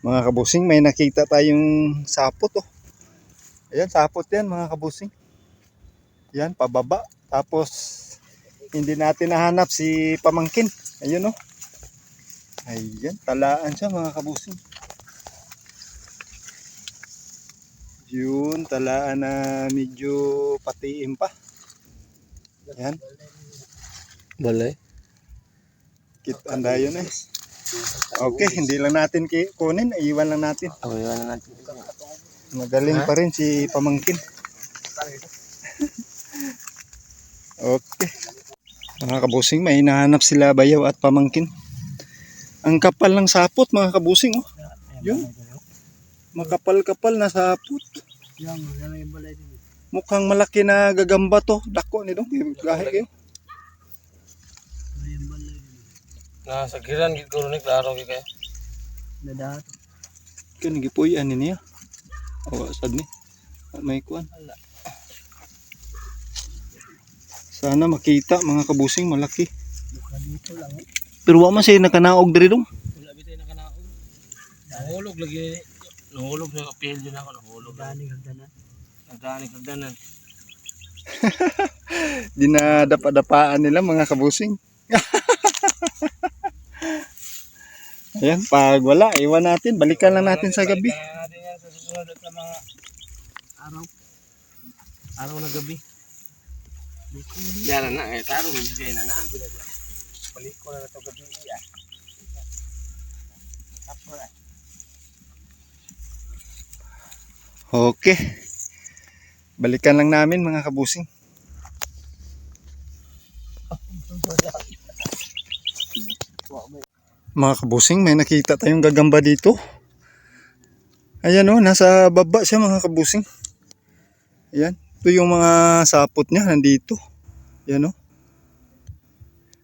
Mga kabusing, may nakita tayong sapot oh. Ayan, sapot yan mga kabusing. Yan, pababa. Tapos, hindi natin nahanap si pamangkin. Ayun oh. Ayan, talaan siya mga kabusing. Yun, talaan na medyo patiin pa. Yan, Balay. kit anda yun eh. Okay, hindi lang natin kunin, iwan lang natin. Oh, iwan na natin. Magaling pa rin si pamangkin. okay. Mga kabusing, may hinahanap sila bayaw at pamangkin. Ang kapal ng sapot mga kabusing oh. Yun. Makapal-kapal na sapot. Mukhang malaki na gagamba to. Dako ni dong. Gahe kayo. Yan balay din. Nah, sa giran gid ko ni klaro kay kay. Nadahat. Kan gipuy ani niya. Awa sad ni. May kuan. Sana makita mga kabusing malaki. Dito lang. eh. Pero wa man siya nakanaog diri dong. Wala bitay na kanaog. Nahulog lagi. Nahulog na apil din ako nahulog. Dani hagdanan. Nagdani kagdanan. Dinadapa-dapaan nila mga kabusing. Ayan, pag wala, iwan natin. Balikan lang natin sa gabi. Balikan natin yan sa susunod at sa mga Araw. araw na gabi. Yan na na, eh, taro, bigay na na. Balik ko na ito gabi. Yan. Eh. Okay. Balikan lang namin mga kabusing. Mga kabusing, may nakita tayong gagamba dito. Ayan o, nasa baba siya mga kabusing. Ayan, ito yung mga sapot niya nandito. Ayan o.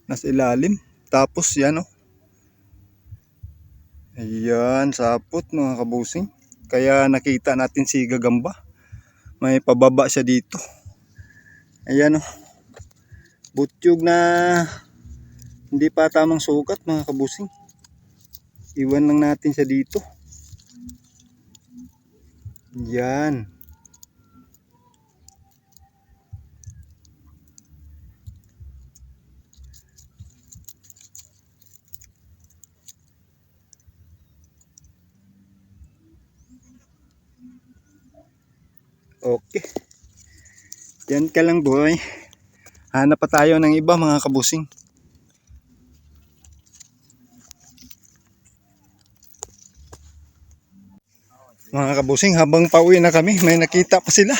Nasa ilalim. Tapos yan o. Ayan, sapot mga kabusing. Kaya nakita natin si gagamba. May pababa siya dito. Ayan o. Butyog na hindi pa tamang sukat mga kabusing. Iwan lang natin siya dito. Yan. Okay. Yan ka lang boy. Hanap pa tayo ng iba mga kabusing. Mga kabusing, habang pauwi na kami, may nakita pa sila.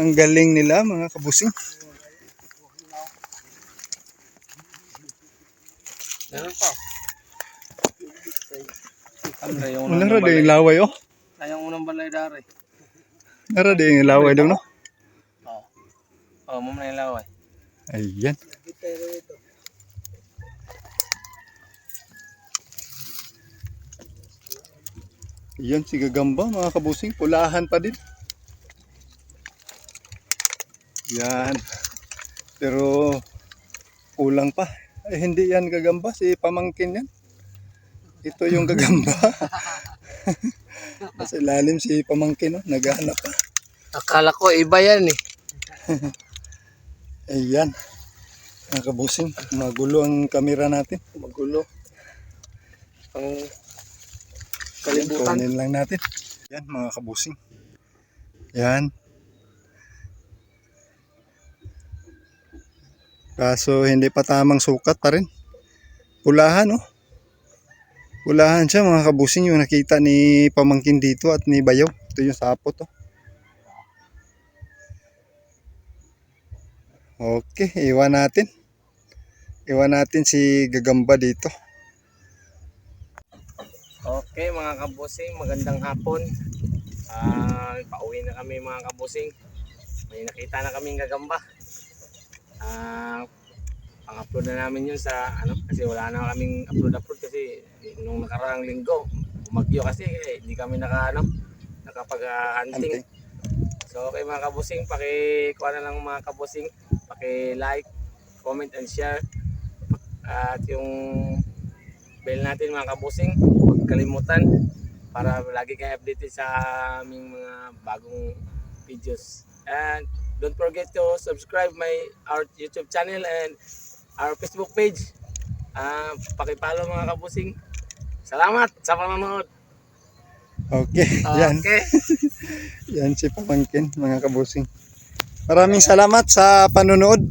Ang galing nila mga kabusing. Meron pa. Na yung Wala din laway oh. Na yung unang balay dari. Nara din laway daw no. Oo. Oh, mo na yung laway. Ayan. Yan si Gagamba mga kabusing, pulahan pa din. Yan. Pero kulang pa. Eh, hindi yan Gagamba, si pamangkin yan. Ito yung Gagamba. Sa ilalim si pamangkin, no? naghahanap pa. Akala ko iba yan eh. Ayan. Mga kabusing, magulo ang kamera natin. Magulo. Ang kalibutan. kunin lang natin. Yan mga kabusing. Yan. Kaso hindi pa tamang sukat pa rin. Pulahan oh. Pulahan siya mga kabusing yung nakita ni pamangkin dito at ni Bayaw. Ito yung sapot oh. Okay, iwan natin. Iwan natin si Gagamba dito. Okay mga kabusing, magandang hapon. Ah, pauwi na kami mga kabusing. May nakita na kaming gagamba. Ah, pang-upload na namin yun sa ano kasi wala na kaming upload upload kasi nung nakaraang linggo umagyo kasi eh, hindi kami naka ano nakapag-hunting. Hunting. So okay mga kabusing, paki-kuha na lang mga kabusing, paki-like, comment and share. At yung bell natin mga kabusing, kalimutan para lagi kayo updated sa aming mga bagong videos. And don't forget to subscribe my our YouTube channel and our Facebook page. Ah, paki-follow mga kabusing. Salamat sa panonood. Okay, yan. Okay. Yan si Pamangkin, mga kabusing. Maraming salamat sa panonood.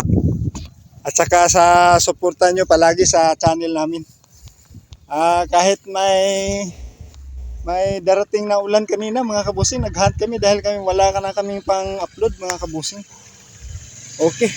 At saka sa suporta nyo palagi sa channel namin. Ah, kahit may may darating na ulan kanina mga kabusing, naghunt kami dahil kami wala ka na kaming pang upload mga kabusing. Okay.